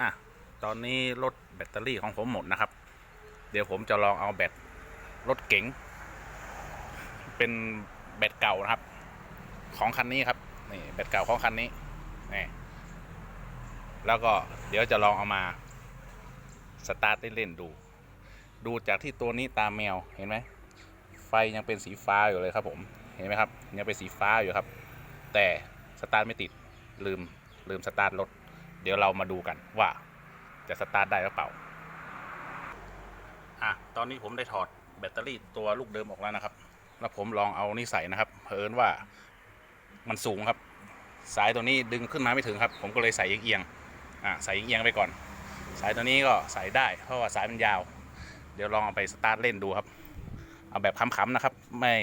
อะตอนนี้รถแบตเตอรี่ของผมหมดนะครับ เดี๋ยวผมจะลองเอาแบตรถเก๋งเป็นแบตเก่านะครับ ของคันนี้ครับนี่แบตเก่าของคันนี้นี่แล้วก็เดี๋ยวจะลองเอามาสตาร์ทเล่นๆดู ดูจากที่ตัวนี้ตามแมวเห็นไหมไฟยังเป็นสีฟ้าอยู่เลยครับผมเห็นไหมครับยังเป็นสีฟ้าอยู่ครับ แต่สตาร์ทไม่ติดลืมลืมสตาร์ทรถ เดี๋ยวเรามาดูกันว่าจะสตาร์ทได้หรือเปล่าอะตอนนี้ผมได้ถอดแบตเตอรี่ตัวลูกเดิมออกแล้วนะครับ แล้วผมลองเอานี่ใส่นะครับเผอิญว่ามันสูงครับ สายตัวนี้ดึงขึ้นมาไม่ถึงครับ ผมก็เลยใส่เอียงๆอะใส่เอียงไปก่อน สายตัวนี้ก็ใส่ได้เพราะว่าสายมันยาว เดี๋ยวลองเอาไปสตาร์ทเล่นดูครับเอาแบบขำๆนะครับ ไม่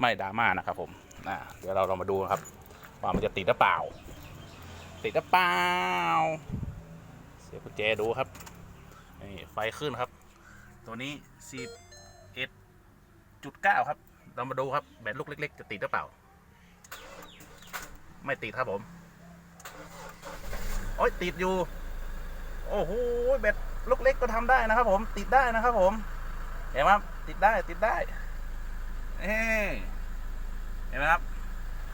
ไม่ดราม่านะครับผมอ่าเดี๋ยวเราลองมาดูครับ ว่ามันจะติดหรือเปล่า ติดหรือเปล่าเสียบกุญแจดูครับนี่ไฟขึ้นครับ ตัวนี้11.9ครับ เรามาดูครับแบตลูกเล็ก ๆ จะติดหรือเปล่า ไม่ติดครับผมโอ้ยติดอยู่ โอ้โหแบตลูกเล็กก็ทำได้นะครับ ผมติดได้นะครับ ผมเห็นไหมครับติดได้ติดได้เอ้เห็นไหมครับ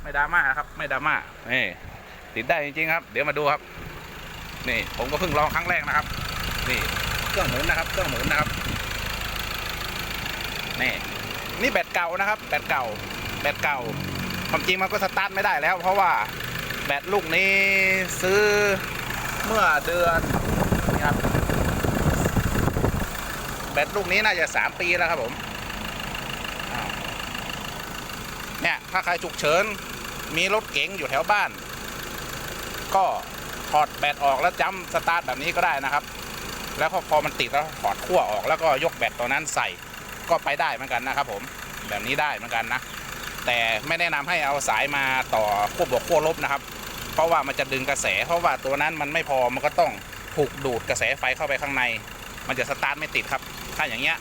ไม่ดราม่าครับ ไม่ดราม่านี่ ติดได้จริงๆครับ เดี๋ยวมาดูครับ นี่ผมก็เพิ่งลองครั้งแรกนะครับ นี่เครื่องหมุนนะครับ เครื่องหมุนนะครับ นี่นี่แบตเก่านะครับ แบตเก่า แบตเก่า ความจริงมันก็สตาร์ทไม่ได้แล้ว เพราะว่าแบตลูกนี้ซื้อเมื่อเดือนนี่ครับแบตลูกนี้น่าจะสามปีแล้วครับผมเนี่ยถ้าใครฉุกเฉินมีรถเก๋งอยู่แถวบ้าน ก็ถอดแบตออกแล้วจ้ำสตาร์ทแบบนี้ก็ได้นะครับ แล้วพอพอมันติดแล้วถอดขั้วออกแล้วก็ยกแบตตัวนั้นใส่ก็ไปได้เหมือนกันนะครับ ผมแบบนี้ได้เหมือนกันนะ แต่ไม่แนะนำให้เอาสายมาต่อขั้วบวกขั้วลบนะครับ เพราะว่ามันจะดึงกระแส เพราะว่าตัวนั้นมันไม่พอมันก็ต้องถูกดูดกระแสไฟเข้าไปข้างใน มันจะสตาร์ทไม่ติดครับ ถ้าอย่างเงี้ย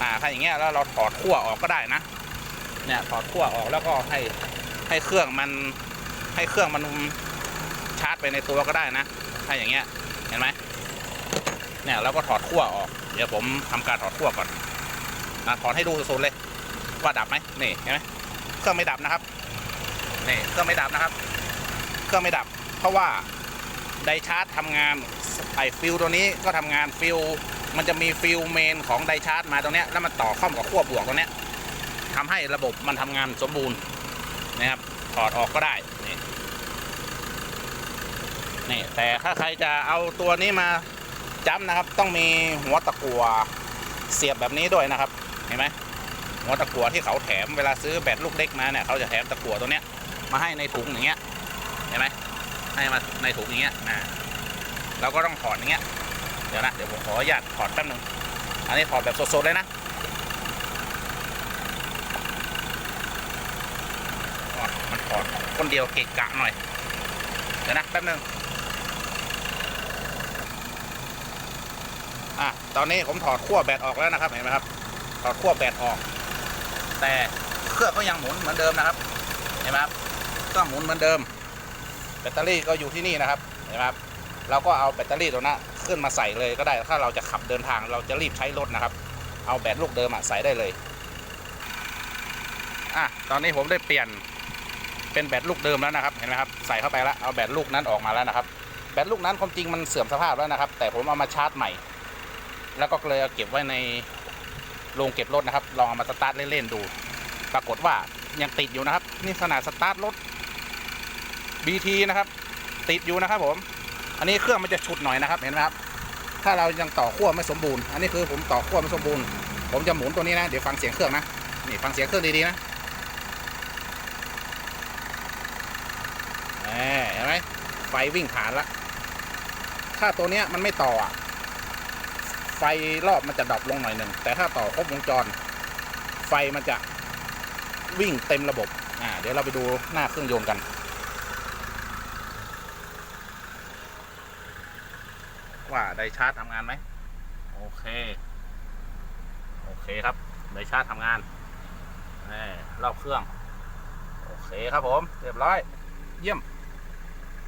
อ่าถ้าอย่างเงี้ยแล้วเราถอดขั้วออกก็ได้นะเนี่ยถอดขั้วออกแล้วก็ให้ให้เครื่องมันให้เครื่องมัน ชาร์จไปในตัวก็ได้นะ ถ้าอย่างเงี้ย เห็นไหมเนี่ยเราก็ถอดขั้วออก เดี๋ยวผมทำการถอดขั้วก่อนนะถอดให้ดูสดๆเลย ว่าดับไหมนี่เห็นไหมเครื่องไม่ดับนะครับนี่เครื่องไม่ดับนะครับ เครื่องไม่ดับ เพราะว่าไดชาร์จทำงานไอฟิลตัวนี้ก็ทำงานฟิลมันจะมีฟิลเมนของไดชาร์จมาตรงเนี้ยแล้วมันต่อเข้ากับขั้วบวกตรงเนี้ยทำให้ระบบมันทำงานสมบูรณ์นะครับถอดออกก็ได้ นี่แต่ถ้าใครจะเอาตัวนี้มาจ้ำนะครับ ต้องมีหัวตะกั่วเสียบแบบนี้ด้วยนะครับ เห็นไหมหัวตะกั่วที่เขาแถมเวลาซื้อแบตลูกเล็กมาเนี่ยเขาจะแถมตะกั่วตัวเนี้ยมาให้ในถุงอย่างเงี้ยเห็นไหมให้มาในถุงอย่างเงี้ยอ่าเราก็ต้องถอดอย่างเงี้ยเดี๋ยวนะเดี๋ยวผมขออนุญาตถอดแป๊บนึงอันนี้ถอดแบบสดๆเลยนะมันถอดคนเดียวเกะกะหน่อยเดี๋ยวนะแป๊บนึง อะตอนนี้ผมถอดขั้วแบตออกแล้วนะครับเห็นไหมครับ ถอดขั้วแบตออก แต่เครื่องก็ยังหมุนเหมือนเดิมนะครับ เห็นไหมครับเครื่องหมุนเหมือนเดิม แบตเตอรี่ก็อยู่ที่นี่นะครับเห็นไหมครับเราก็เอาแบตเตอรี่ตัวนั้นขึ้นมาใส่เลยก็ได้ถ้าเราจะขับเดินทางเราจะรีบใช้รถนะครับ เอาแบตลูกเดิมอะใส่ได้เลยอะตอนนี้ผมได้เปลี่ยนเป็นแบตลูกเดิมแล้วนะครับเห็นไหมครับใส่เข้าไปแล้วเอาแบตลูกนั้นออกมาแล้วนะครับแบตลูกนั้นความจริงมันเสื่อมสภาพแล้วนะครับ แต่ผมเอามาชาร์จใหม่ แล้วก็เลยเอาเก็บไว้ในโรงเก็บรถนะครับ ลองเอามาสตาร์ทเล่นๆดู ปรากฏว่ายังติดอยู่นะครับ นี่ขนาดสตาร์ทรถ BT นะครับ ติดอยู่นะครับผม อันนี้เครื่องมันจะฉุดหน่อยนะครับ เห็นไหมครับ ถ้าเรายังต่อขั้วไม่สมบูรณ์ อันนี้คือผมต่อขั้วไม่สมบูรณ์ ผมจะหมุนตัวนี้นะ เดี๋ยวฟังเสียงเครื่องนะ นี่ฟังเสียงเครื่องดีๆนะเห็นไหมไฟวิ่งผ่านละ ถ้าตัวเนี้ยมันไม่ต่ออะ ไฟรอบมันจะดรอปลงหน่อยหนึ่ง แต่ถ้าต่อครบวงจร ไฟมันจะวิ่งเต็มระบบ อ่า เดี๋ยวเราไปดูหน้าเครื่องยนต์กันว่าไดชาร์จทำงานไหมโอเค โอเคครับไดชาร์จทำงานนี่รอบเครื่อง โอเคครับผม เรียบร้อย เยี่ยม